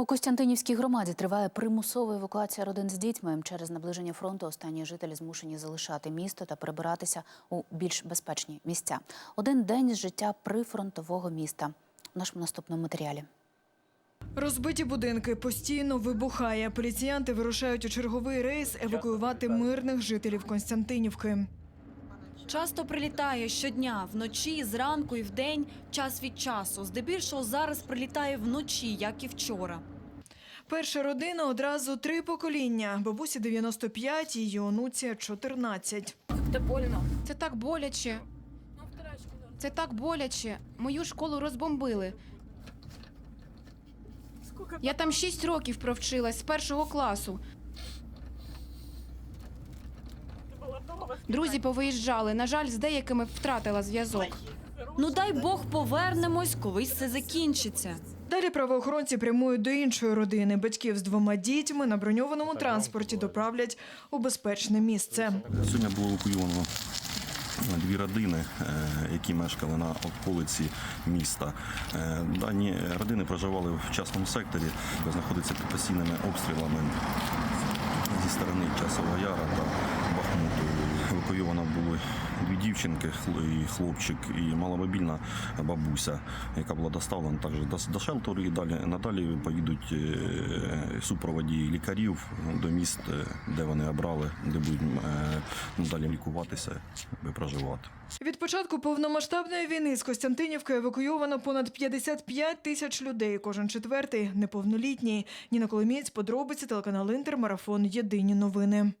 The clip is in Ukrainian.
У Костянтинівській громаді триває примусова евакуація родин з дітьми. Через наближення фронту останні жителі змушені залишати місто та перебиратися у більш безпечні місця. Один день з життя прифронтового міста. В нашому наступному матеріалі. Розбиті будинки постійно вибухає. Поліціянти вирушають у черговий рейс евакуювати мирних жителів Константинівки. Часто прилітає щодня, вночі, зранку і вдень, час від часу. Здебільшого зараз прилітає вночі, як і вчора. Перша родина одразу три покоління. Бабусі 95, її онуці 14. Це так боляче. Це так боляче. Мою школу розбомбили. Я там 6 років провчилась з першого класу. Друзі повиїжджали. На жаль, з деякими втратила зв'язок. Ну дай Бог повернемось, колись це закінчиться. Далі правоохоронці прямують до іншої родини. Батьків з двома дітьми на броньованому транспорті доправлять у безпечне місце. Сьогодні було евакуйовано дві родини, е, які мешкали на околиці міста. Е, Дані родини проживали в частному секторі, знаходиться під постійними обстрілами зі сторони Часового Яра та. Евакуйовано були дві дівчинки, і хлопчик і маломобільна бабуся, яка була доставлена також до, шелтеру. І далі надалі поїдуть е, супроводі лікарів до міст, е, де вони обрали, де будуть е, надалі лікуватися і проживати. Від початку повномасштабної війни з Костянтинівки евакуйовано понад 55 тисяч людей. Кожен четвертий неповнолітній. Ніна Коломієць, подробиці, телеканал Інтер, марафон. Єдині новини.